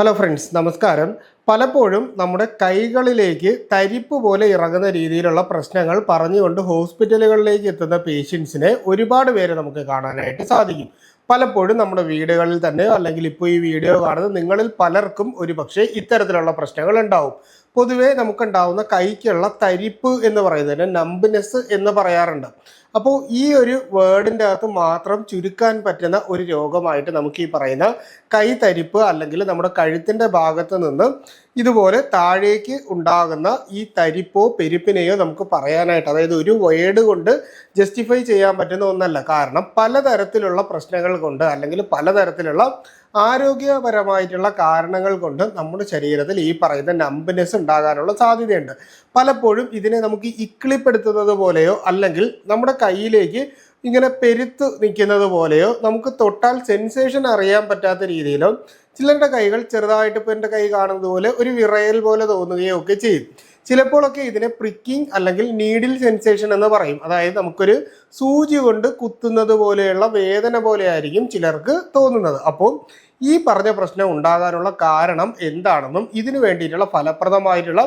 Hello friends നമസ്കാരം. പലപ്പോഴും നമ്മുടെ കൈകളിലേക്ക് തരിപ്പ് പോലെ ഇറങ്ങുന്ന രീതിയിലുള്ള പ്രശ്നങ്ങൾ പറഞ്ഞുകൊണ്ട് ഹോസ്പിറ്റലുകളിലേക്ക് എത്തുന്ന പേഷ്യൻസിനെ ഒരുപാട് പേരെ നമുക്ക് കാണാനായിട്ട് സാധിക്കും. പലപ്പോഴും നമ്മുടെ വീടുകളിൽ തന്നെ അല്ലെങ്കിൽ ഇപ്പോൾ ഈ വീഡിയോ കാണുന്ന നിങ്ങളിൽ പലർക്കും ഒരുപക്ഷെ ഇത്തരത്തിലുള്ള പ്രശ്നങ്ങൾ ഉണ്ടാവും. പൊതുവേ നമുക്കുണ്ടാവുന്ന കൈക്കുള്ള തരിപ്പ് എന്ന് പറയുന്നതിന് നമ്പിനെസ് എന്ന് പറയാറുണ്ട്. അപ്പോൾ ഈ ഒരു വേർഡിന്റെ അകത്ത് മാത്രം ചുരുക്കാൻ പറ്റുന്ന ഒരു രോഗമായിട്ട് നമുക്ക് ഈ പറയുന്ന കൈ തരിപ്പ് അല്ലെങ്കിൽ നമ്മുടെ കഴുത്തിന്റെ ഭാഗത്ത് നിന്ന് ഇതുപോലെ താഴേക്ക് ഉണ്ടാകുന്ന ഈ തരിപ്പോ പെരുപ്പിനെയോ നമുക്ക് പറയാനായിട്ട് അതായത് ഒരു വേർഡ് കൊണ്ട് ജസ്റ്റിഫൈ ചെയ്യാൻ പറ്റുന്ന ഒന്നല്ല. കാരണം പലതരത്തിലുള്ള പ്രശ്നങ്ങൾ കൊണ്ട് അല്ലെങ്കിൽ പലതരത്തിലുള്ള ആരോഗ്യപരമായിട്ടുള്ള കാരണങ്ങൾ കൊണ്ട് നമ്മുടെ ശരീരത്തിൽ ഈ പറയുന്ന നമ്പിനെസ് ഉണ്ടാകാനുള്ള സാധ്യതയുണ്ട്. പലപ്പോഴും ഇതിനെ നമുക്ക് ഇക്കിളിപ്പെടുത്തുന്നത് പോലെയോ അല്ലെങ്കിൽ നമ്മുടെ കയ്യിലേക്ക് ഇങ്ങനെ പെരുത്ത് നിൽക്കുന്നത് പോലെയോ നമുക്ക് തൊട്ടാൽ സെൻസേഷൻ അറിയാൻ പറ്റാത്ത രീതിയിലോ ചിലരുടെ കൈകൾ ചെറുതായിട്ട് ഇപ്പോൾ എന്റെ കൈ കാണുന്നത് പോലെ ഒരു വിറയൽ പോലെ തോന്നുകയോ ഒക്കെ ചെയ്യും. ചിലപ്പോഴൊക്കെ ഇതിനെ പ്രിക്കിംഗ് അല്ലെങ്കിൽ നീഡിൽ സെൻസേഷൻ എന്ന് പറയും. അതായത് നമുക്കൊരു സൂചി കൊണ്ട് കുത്തുന്നത് പോലെയുള്ള വേദന പോലെ ആയിരിക്കും ചിലർക്ക് തോന്നുന്നത്. അപ്പോൾ ഈ പറഞ്ഞ പ്രശ്നം ഉണ്ടാകാനുള്ള കാരണം എന്താണെന്നും ഇതിനു വേണ്ടിയിട്ടുള്ള ഫലപ്രദമായിട്ടുള്ള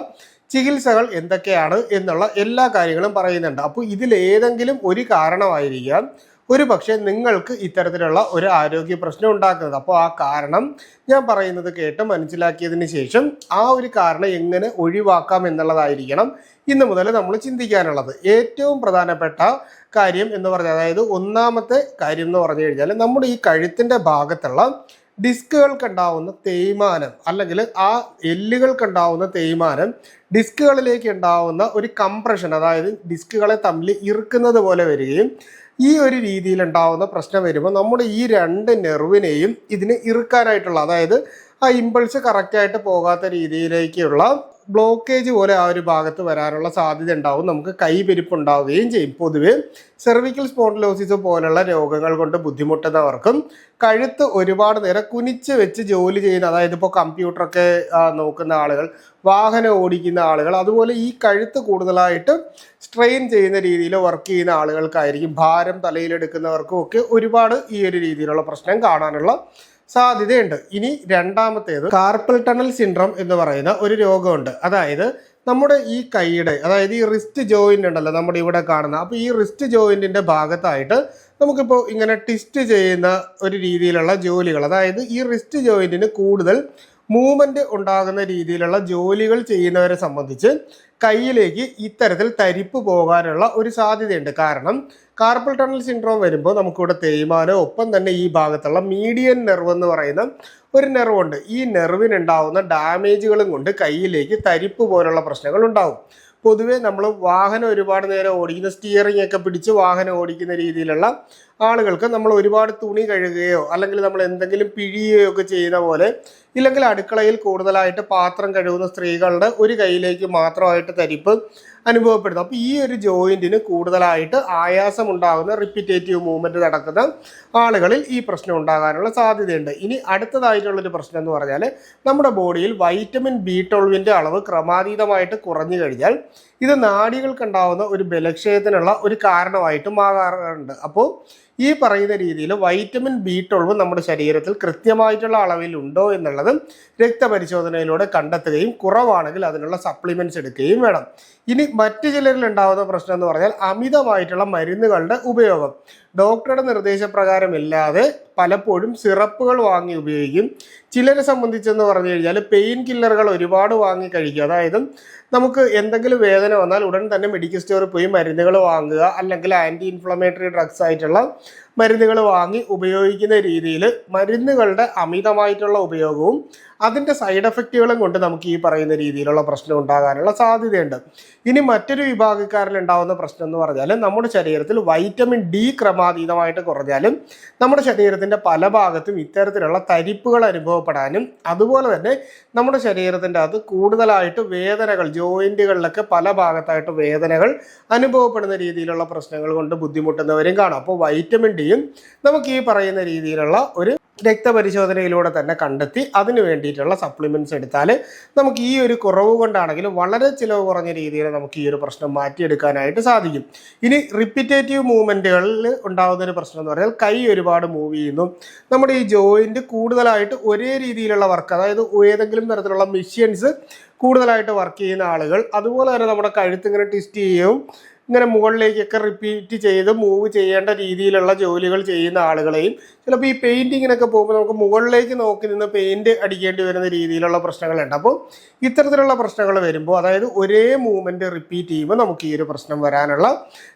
ചികിത്സകൾ എന്തൊക്കെയാണ് എന്നുള്ള എല്ലാ കാര്യങ്ങളും പറയുന്നുണ്ട്. അപ്പോൾ ഇതിലേതെങ്കിലും ഒരു കാരണമായിരിക്കാം ഒരു പക്ഷേ നിങ്ങൾക്ക് ഇത്തരത്തിലുള്ള ഒരു ആരോഗ്യ പ്രശ്നം ഉണ്ടാക്കുന്നത് അപ്പോൾ ആ കാരണം ഞാൻ പറയുന്നത് കേട്ട് മനസ്സിലാക്കിയതിന് ശേഷം ആ ഒരു കാരണം എങ്ങനെ ഒഴിവാക്കാം എന്നുള്ളതായിരിക്കണം ഇന്ന് മുതൽ നമ്മൾ ചിന്തിക്കാനുള്ളത്. ഏറ്റവും പ്രധാനപ്പെട്ട കാര്യം എന്ന് പറഞ്ഞാൽ അതായത് ഒന്നാമത്തെ കാര്യം എന്ന് പറഞ്ഞു കഴിഞ്ഞാൽ നമ്മുടെ ഈ കഴുത്തിന്റെ ഭാഗത്തുള്ള ഡിസ്കുകൾക്കുണ്ടാവുന്ന തേയ്മാനം അല്ലെങ്കിൽ ആ എല്ലുകൾക്കുണ്ടാവുന്ന തേയ്മാനം ഡിസ്കുകളിലേക്ക് ഉണ്ടാവുന്ന ഒരു കംപ്രഷൻ അതായത് ഡിസ്കുകളെ തമ്മിൽ ഇറുക്കുന്നത് പോലെ വരികയും ഈ ഒരു രീതിയിൽ ഉണ്ടാവുന്ന പ്രശ്നം വരുമ്പോൾ നമ്മുടെ ഈ രണ്ട് നെർവിനെയും ഇതിന് ഇറുക്കാനായിട്ടുള്ള അതായത് ആ ഇമ്പൾസ് കറക്റ്റായിട്ട് പോകാത്ത രീതിയിലേക്കുള്ള ബ്ലോക്കേജ് പോലെ ആ ഒരു ഭാഗത്ത് വരാനുള്ള സാധ്യത ഉണ്ടാവും. നമുക്ക് കൈപിരിപ്പ് ഉണ്ടാവുകയും ചെയ്യും. പൊതുവെ സെർവിക്കൽ സ്പോണ്ടിലോസിസ് പോലുള്ള രോഗങ്ങൾ കൊണ്ട് ബുദ്ധിമുട്ടുന്നവർക്കും കഴുത്ത് ഒരുപാട് നേരം കുനിച്ച് വെച്ച് ജോലി ചെയ്യുന്ന അതായത് ഇപ്പോൾ കമ്പ്യൂട്ടറൊക്കെ നോക്കുന്ന ആളുകൾ വാഹനം ഓടിക്കുന്ന ആളുകൾ അതുപോലെ ഈ കഴുത്ത് കൂടുതലായിട്ട് സ്ട്രെയിൻ ചെയ്യുന്ന രീതിയിൽ വർക്ക് ചെയ്യുന്ന ആളുകൾക്കായിരിക്കും ഭാരം തലയിലെടുക്കുന്നവർക്കും ഒക്കെ ഒരുപാട് ഈ ഒരു രീതിയിലുള്ള പ്രശ്നം കാണാനുള്ള സാധ്യതയുണ്ട്. ഇനി രണ്ടാമത്തേത് കാർപ്പൽ ടണൽ സിൻഡ്രം എന്ന് പറയുന്ന ഒരു രോഗമുണ്ട്. അതായത് നമ്മുടെ ഈ കൈയുടെ അതായത് ഈ റിസ്റ്റ് ജോയിന്റ് ഉണ്ടല്ലോ നമ്മുടെ ഇവിടെ കാണുന്ന അപ്പോൾ ഈ റിസ്റ്റ് ജോയിന്റിന്റെ ഭാഗത്തായിട്ട് നമുക്കിപ്പോൾ ഇങ്ങനെ ട്വിസ്റ്റ് ചെയ്യുന്ന ഒരു രീതിയിലുള്ള ജോലികൾ അതായത് ഈ റിസ്റ്റ് ജോയിന്റിന് കൂടുതൽ മൂവ്മെന്റ് ഉണ്ടാകുന്ന രീതിയിലുള്ള ജോലികൾ ചെയ്യുന്നവരെ സംബന്ധിച്ച് കയ്യിലേക്ക് ഇത്തരത്തിൽ തരിപ്പ് പോകാനുള്ള ഒരു സാധ്യതയുണ്ട്. കാരണം കാർപ്പൽ ടണൽ സിൻഡ്രോം വരുമ്പോൾ നമുക്കിവിടെ തേയ്മാനം ഒപ്പം തന്നെ ഈ ഭാഗത്തുള്ള മീഡിയൻ നെർവ് എന്ന് പറയുന്ന ഒരു നെർവുണ്ട് ഈ നെർവിനുണ്ടാവുന്ന ഡാമേജുകളും കൊണ്ട് കയ്യിലേക്ക് തരിപ്പ് പോലുള്ള പ്രശ്നങ്ങൾ ഉണ്ടാവും. പൊതുവേ നമ്മൾ വാഹനം ഒരുപാട് നേരം ഓടിക്കുന്ന സ്റ്റിയറിംഗ് ഒക്കെ പിടിച്ച് വാഹനം ഓടിക്കുന്ന രീതിയിലുള്ള ആളുകൾക്ക് നമ്മൾ ഒരുപാട് തുണി കഴുകുകയോ അല്ലെങ്കിൽ നമ്മൾ എന്തെങ്കിലും പിഴിയുകയോ ഒക്കെ ചെയ്യുന്ന പോലെ ഇല്ലെങ്കിൽ അടുക്കളയിൽ കൂടുതലായിട്ട് പാത്രം കഴുകുന്ന സ്ത്രീകളുടെ ഒരു കൈയിലേക്ക് മാത്രമായിട്ട് തരിപ്പ് അനുഭവപ്പെടുന്നു. അപ്പോൾ ഈ ഒരു ജോയിന്റിന് കൂടുതലായിട്ട് ആയാസം ഉണ്ടാകുന്ന റിപ്പിറ്റേറ്റീവ് മൂവ്മെന്റ് നടക്കുന്ന ആളുകളിൽ ഈ പ്രശ്നം ഉണ്ടാകാനുള്ള സാധ്യതയുണ്ട്. ഇനി അടുത്തതായിട്ടുള്ളൊരു പ്രശ്നം എന്ന് പറഞ്ഞാൽ നമ്മുടെ ബോഡിയിൽ വൈറ്റമിൻ ബി ട്വൽവിന്റെ അളവ് ക്രമാതീതമായിട്ട് കുറഞ്ഞു കഴിഞ്ഞാൽ ഇത് നാഡികൾക്കുണ്ടാവുന്ന ഒരു ബലക്ഷയത്തിനുള്ള ഒരു കാരണമായിട്ട് മാറാറുണ്ട് അപ്പോൾ ഈ പറയുന്ന രീതിയിൽ വൈറ്റമിൻ ബി ട്വൽവ് നമ്മുടെ ശരീരത്തിൽ കൃത്യമായിട്ടുള്ള അളവിൽ ഉണ്ടോ എന്നുള്ളത് രക്തപരിശോധനയിലൂടെ കണ്ടെത്തുകയും കുറവാണെങ്കിൽ അതിനുള്ള സപ്ലിമെന്റ്സ് എടുക്കുകയും വേണം. ഇനി മറ്റു ചിലരിൽ ഉണ്ടാകുന്ന പ്രശ്നം എന്ന് പറഞ്ഞാൽ അമിതമായിട്ടുള്ള മരുന്നുകളുടെ ഉപയോഗം. ഡോക്ടറുടെ നിർദ്ദേശപ്രകാരമില്ലാതെ പലപ്പോഴും സിറപ്പുകൾ വാങ്ങി ഉപയോഗിക്കും. ചിലരെ സംബന്ധിച്ചെന്ന് പറഞ്ഞു കഴിഞ്ഞാൽ പെയിൻ കില്ലറുകൾ ഒരുപാട് വാങ്ങി കഴിക്കുക അതായത് നമുക്ക് എന്തെങ്കിലും വേദന വന്നാൽ ഉടൻ തന്നെ മെഡിക്കൽ സ്റ്റോറിൽ പോയി മരുന്നുകൾ വാങ്ങുക അല്ലെങ്കിൽ ആന്റി ഇൻഫ്ലമേറ്ററി ഡ്രഗ്സ് ആയിട്ടുള്ള മരുന്നുകൾ വാങ്ങി ഉപയോഗിക്കുന്ന രീതിയിൽ മരുന്നുകളുടെ അമിതമായിട്ടുള്ള ഉപയോഗവും അതിന്റെ സൈഡ് എഫക്റ്റുകളും കൊണ്ട് നമുക്ക് ഈ പറയുന്ന രീതിയിലുള്ള പ്രശ്നം ഉണ്ടാകാനുള്ള സാധ്യതയുണ്ട്. ഇനി മറ്റൊരു വിഭാഗക്കാരിൽ ഉണ്ടാകുന്ന പ്രശ്നം എന്ന് പറഞ്ഞാൽ നമ്മുടെ ശരീരത്തിൽ വൈറ്റമിൻ ഡി ക്രമാതീതമായിട്ട് കുറഞ്ഞാലും നമ്മുടെ ശരീരത്തിന്റെ പല ഭാഗത്തും ഇത്തരത്തിലുള്ള തരിപ്പുകൾ അനുഭവപ്പെടാനും അതുപോലെ തന്നെ നമ്മുടെ ശരീരത്തിന്റെ അത് കൂടുതലായിട്ട് വേദനകൾ ജോയിന്റുകളിലൊക്കെ പല ഭാഗത്തായിട്ട് വേദനകൾ അനുഭവപ്പെടുന്ന രീതിയിലുള്ള പ്രശ്നങ്ങൾ കൊണ്ട് ബുദ്ധിമുട്ടുന്നവരും കാണാം. അപ്പോൾ വൈറ്റമിൻ ഡിയും നമുക്ക് ഈ പറയുന്ന രീതിയിലുള്ള ഒരു രക്തപരിശോധനയിലൂടെ തന്നെ കണ്ടെത്തി അതിന് വേണ്ടിയിട്ടുള്ള സപ്ലിമെന്റ്സ് എടുത്താൽ നമുക്ക് ഈ ഒരു കുറവ് കൊണ്ടാണെങ്കിലും വളരെ ചിലവ് കുറഞ്ഞ രീതിയിൽ നമുക്ക് ഈ ഒരു പ്രശ്നം മാറ്റിയെടുക്കാനായിട്ട് സാധിക്കും. ഇനി റിപ്പിറ്റേറ്റീവ് മൂവ്മെന്റുകളിൽ ഉണ്ടാകുന്ന ഒരു പ്രശ്നം എന്ന് പറഞ്ഞാൽ കൈ ഒരുപാട് മൂവ് ചെയ്യുന്നു. നമ്മുടെ ഈ ജോയിന്റ് കൂടുതലായിട്ട് ഒരേ രീതിയിലുള്ള വർക്ക് അതായത് ഏതെങ്കിലും തരത്തിലുള്ള മെഷീൻസ് കൂടുതലായിട്ട് വർക്ക് ചെയ്യുന്ന ആളുകൾ അതുപോലെ തന്നെ നമ്മുടെ കഴുത്ത് ഇങ്ങനെ ട്വിസ്റ്റ് ചെയ്യുകയും ഇങ്ങനെ മുകളിലേക്കൊക്കെ റിപ്പീറ്റ് ചെയ്ത് മൂവ് ചെയ്യേണ്ട രീതിയിലുള്ള ജോലികൾ ചെയ്യുന്ന ആളുകളെയും ചിലപ്പോൾ ഈ പെയിന്റിങ്ങിനൊക്കെ പോകുമ്പോൾ നമുക്ക് മുകളിലേക്ക് നോക്കി നിന്ന് പെയിന്റ് അടിക്കേണ്ടി വരുന്ന രീതിയിലുള്ള പ്രശ്നങ്ങളുണ്ട്. അപ്പോൾ ഇത്തരത്തിലുള്ള പ്രശ്നങ്ങൾ വരുമ്പോൾ അതായത് ഒരേ മൂവ്മെന്റ് റിപ്പീറ്റ് ചെയ്യുമ്പോൾ നമുക്ക് ഈ ഒരു പ്രശ്നം വരാനുള്ള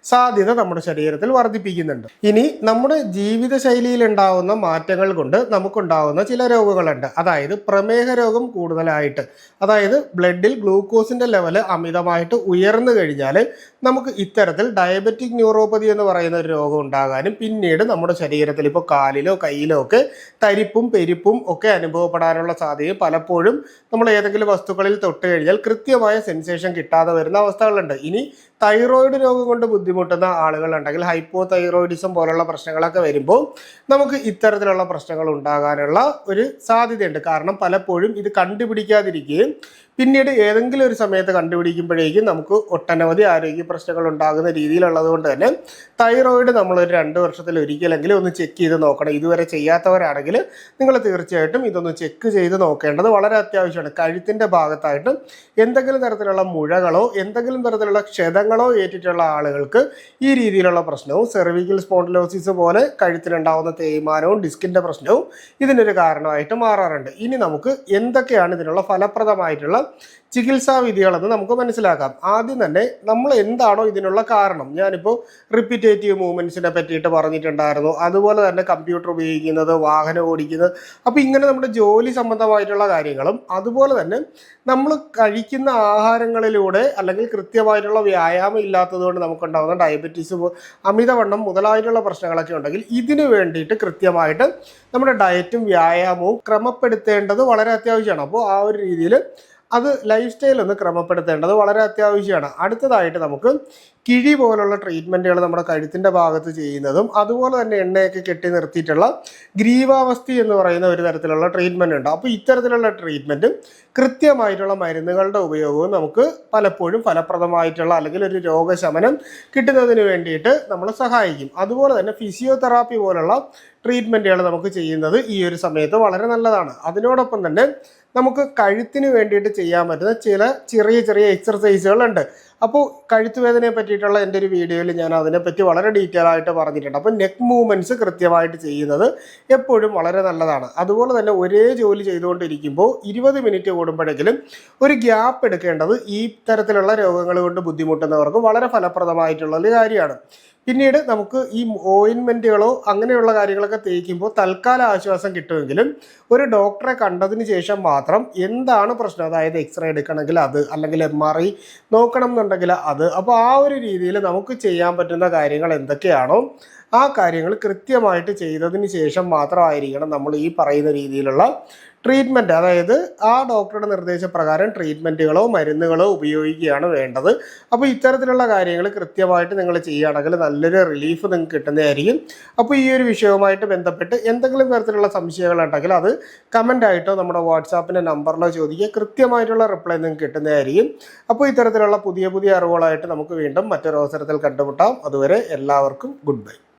സാധ്യത നമ്മുടെ ശരീരത്തിൽ വർദ്ധിപ്പിക്കുന്നുണ്ട്. ഇനി നമ്മുടെ ജീവിതശൈലിയിൽ ഉണ്ടാവുന്ന മാറ്റങ്ങൾ കൊണ്ട് നമുക്കുണ്ടാവുന്ന ചില രോഗങ്ങളുണ്ട്. അതായത് പ്രമേഹ രോഗം കൂടുതലായിട്ട് അതായത് ബ്ലഡിൽ ഗ്ലൂക്കോസിന്റെ ലെവൽ അമിതമായിട്ട് ഉയർന്നു കഴിഞ്ഞാൽ നമുക്ക് ഇത്തരത്തിൽ ഡയബറ്റിക് ന്യൂറോപ്പതി എന്ന് പറയുന്ന ഒരു രോഗം ഉണ്ടാകാനും പിന്നീട് നമ്മുടെ ശരീരത്തിൽ ഇപ്പോൾ കാലിലോ കയ്യിലോ ഒക്കെ തരിപ്പും പെരിപ്പും ഒക്കെ അനുഭവപ്പെടാനുള്ള സാധ്യത പലപ്പോഴും നമ്മൾ ഏതെങ്കിലും വസ്തുക്കളിൽ തൊട്ട് കഴിഞ്ഞാൽ കൃത്യമായ സെൻസേഷൻ കിട്ടാതെ വരുന്ന അവസ്ഥകളുണ്ട്. ഇനി തൈറോയിഡ് രോഗം കൊണ്ട് ബുദ്ധിമുട്ടുന്ന ആളുകളുണ്ടെങ്കിൽ ഹൈപ്പോ തൈറോയിഡിസം പോലുള്ള പ്രശ്നങ്ങളൊക്കെ വരുമ്പോൾ നമുക്ക് ഇത്തരത്തിലുള്ള പ്രശ്നങ്ങൾ ഉണ്ടാകാനുള്ള ഒരു സാധ്യതയുണ്ട്. കാരണം പലപ്പോഴും ഇത് കണ്ടുപിടിക്കാതിരിക്കുകയും പിന്നീട് ഏതെങ്കിലും ഒരു സമയത്ത് കണ്ടുപിടിക്കുമ്പോഴേക്കും നമുക്ക് ഒട്ടനവധി ആരോഗ്യ പ്രശ്നങ്ങൾ ഉണ്ടാകുന്ന രീതിയിലുള്ളത് കൊണ്ട് തന്നെ തൈറോയിഡ് നമ്മൾ ഒരു രണ്ട് വർഷത്തിൽ ഒരിക്കലെങ്കിലും ഒന്ന് ചെക്ക് ചെയ്ത് നോക്കണം. ഇതുവരെ ചെയ്യാത്തവരാണെങ്കിൽ നിങ്ങൾ തീർച്ചയായിട്ടും ഇതൊന്ന് ചെക്ക് ചെയ്ത് നോക്കേണ്ടത് വളരെ അത്യാവശ്യമാണ്. കഴുത്തിന്റെ ഭാഗത്തായിട്ട് എന്തെങ്കിലും തരത്തിലുള്ള മുഴകളോ എന്തെങ്കിലും തരത്തിലുള്ള ക്ഷതങ്ങളോ ഏറ്റിട്ടുള്ള ആളുകൾക്ക് ഈ രീതിയിലുള്ള പ്രശ്നവും സെർവിക്കൽ സ്പോണ്ടിലോസിസ് പോലെ കഴുത്തിലുണ്ടാവുന്ന തേയ്മാനവും ഡിസ്കിന്റെ പ്രശ്നവും ഇതിനൊരു കാരണമായിട്ട് മാറാറുണ്ട്. ഇനി നമുക്ക് എന്തൊക്കെയാണ് ഇതിനുള്ള ഫലപ്രദമായിട്ടുള്ള ചികിത്സാ വിധികളെന്ന് നമുക്ക് മനസ്സിലാക്കാം. ആദ്യം തന്നെ നമ്മൾ എന്താണോ ഇതിനുള്ള കാരണം. ഞാനിപ്പോൾ റിപ്പീറ്റേറ്റീവ് മൂവ്മെന്റ്സിനെ പറ്റിയിട്ട് പറഞ്ഞിട്ടുണ്ടായിരുന്നു. അതുപോലെ തന്നെ കമ്പ്യൂട്ടർ ഉപയോഗിക്കുന്നത് വാഹനം ഓടിക്കുന്നത്. അപ്പോൾ ഇങ്ങനെ നമ്മുടെ ജോലി സംബന്ധമായിട്ടുള്ള കാര്യങ്ങളും അതുപോലെ തന്നെ നമ്മൾ കഴിക്കുന്ന ആഹാരങ്ങളിലൂടെ അല്ലെങ്കിൽ കൃത്യമായിട്ടുള്ള വ്യായാമം ഇല്ലാത്തത് കൊണ്ട് നമുക്കുണ്ടാകുന്ന ഡയബറ്റീസ് അമിതവണ്ണം മുതലായിട്ടുള്ള പ്രശ്നങ്ങളൊക്കെ ഉണ്ടെങ്കിൽ ഇതിനു വേണ്ടിയിട്ട് കൃത്യമായിട്ട് നമ്മുടെ ഡയറ്റും വ്യായാമവും ക്രമപ്പെടുത്തേണ്ടത് വളരെ അത്യാവശ്യമാണ്. അപ്പോൾ ആ ഒരു രീതിയിൽ അത് ലൈഫ് സ്റ്റൈൽ ഒന്ന് ക്രമപ്പെടുത്തേണ്ടത് വളരെ അത്യാവശ്യമാണ്. അടുത്തതായിട്ട് നമുക്ക് കിഴി പോലുള്ള ട്രീറ്റ്മെന്റുകൾ നമ്മുടെ കഴുത്തിന്റെ ഭാഗത്ത് ചെയ്യുന്നതും അതുപോലെ തന്നെ എണ്ണയൊക്കെ കെട്ടി നിർത്തിയിട്ടുള്ള ഗ്രീവാവസ്ഥി എന്ന് പറയുന്ന ഒരു തരത്തിലുള്ള ട്രീറ്റ്മെന്റ് ഉണ്ട്. അപ്പോൾ ഇത്തരത്തിലുള്ള ട്രീറ്റ്മെന്റും കൃത്യമായിട്ടുള്ള മരുന്നുകളുടെ ഉപയോഗവും നമുക്ക് പലപ്പോഴും ഫലപ്രദമായിട്ടുള്ള അല്ലെങ്കിൽ ഒരു രോഗശമനം കിട്ടുന്നതിന് വേണ്ടിയിട്ട് നമ്മളെ സഹായിക്കും. അതുപോലെ തന്നെ ഫിസിയോതെറാപ്പി പോലുള്ള ട്രീറ്റ്മെന്റുകൾ നമുക്ക് ചെയ്യുന്നത് ഈ ഒരു സമയത്ത് വളരെ നല്ലതാണ്. അതിനോടൊപ്പം തന്നെ നമുക്ക് കഴുത്തിന് വേണ്ടിയിട്ട് ചെയ്യാൻ പറ്റുന്ന ചില ചെറിയ ചെറിയ എക്സർസൈസുകളുണ്ട് അപ്പോൾ കഴുത്ത് വേദനയെ പറ്റിയിട്ടുള്ള എന്റെ ഒരു വീഡിയോയിൽ ഞാൻ അതിനെപ്പറ്റി വളരെ ഡീറ്റെയിൽ ആയിട്ട് പറഞ്ഞിട്ടുണ്ട്. അപ്പോൾ നെക്ക് മൂവ്മെന്റ്സ് കൃത്യമായിട്ട് ചെയ്യുന്നത് എപ്പോഴും വളരെ നല്ലതാണ്. അതുപോലെ തന്നെ ഒരേ ജോലി ചെയ്തുകൊണ്ടിരിക്കുമ്പോൾ ഇരുപത് മിനിറ്റ് കൂടുമ്പോഴെങ്കിലും ഒരു ഗ്യാപ്പ് എടുക്കേണ്ടത് ഈ തരത്തിലുള്ള രോഗങ്ങൾ കൊണ്ട് ബുദ്ധിമുട്ടുന്നവർക്ക് വളരെ ഫലപ്രദമായിട്ടുള്ള ഒരു കാര്യമാണ്. പിന്നീട് നമുക്ക് ഈ ഓയിൻമെന്റുകളോ അങ്ങനെയുള്ള കാര്യങ്ങളൊക്കെ തേക്കുമ്പോൾ തൽക്കാല ആശ്വാസം കിട്ടുമെങ്കിലും ഒരു ഡോക്ടറെ കണ്ടതിന് ശേഷം മാത്രം എന്താണ് പ്രശ്നം? അതായത് എക്സ്റേ എടുക്കണമെങ്കിൽ അത് അല്ലെങ്കിൽ എം ആർ ഐ നോക്കണം എന്നുണ്ടെങ്കിൽ അത്. അപ്പോൾ ആ ഒരു രീതിയിൽ നമുക്ക് ചെയ്യാൻ പറ്റുന്ന കാര്യങ്ങൾ എന്തൊക്കെയാണോ ആ കാര്യങ്ങൾ കൃത്യമായിട്ട് ചെയ്തതിന് ശേഷം മാത്രമായിരിക്കണം നമ്മൾ ഈ പറയുന്ന രീതിയിലുള്ള ട്രീറ്റ്മെന്റ് അതായത് ആ ഡോക്ടറുടെ നിർദ്ദേശപ്രകാരം ട്രീറ്റ്മെന്റുകളോ മരുന്നുകളോ ഉപയോഗിക്കുകയാണ് വേണ്ടത്. അപ്പോൾ ഇത്തരത്തിലുള്ള കാര്യങ്ങൾ കൃത്യമായിട്ട് നിങ്ങൾ ചെയ്യുകയാണെങ്കിൽ നല്ലൊരു റിലീഫ് നിങ്ങൾക്ക് കിട്ടുന്നതായിരിക്കും. അപ്പോൾ ഈ ഒരു വിഷയവുമായിട്ട് ബന്ധപ്പെട്ട് എന്തെങ്കിലും തരത്തിലുള്ള സംശയങ്ങളുണ്ടെങ്കിൽ അത് കമന്റായിട്ടോ നമ്മുടെ വാട്സാപ്പിന്റെ നമ്പറിലോ ചോദിക്കുക. കൃത്യമായിട്ടുള്ള റിപ്ലൈ നിങ്ങൾക്ക് കിട്ടുന്നതായിരിക്കും. അപ്പോൾ ഇത്തരത്തിലുള്ള പുതിയ പുതിയ അറിവുകളായിട്ട് നമുക്ക് വീണ്ടും മറ്റൊരു അവസരത്തിൽ കണ്ടുമുട്ടാം. അതുവരെ എല്ലാവർക്കും ഗുഡ് ബൈ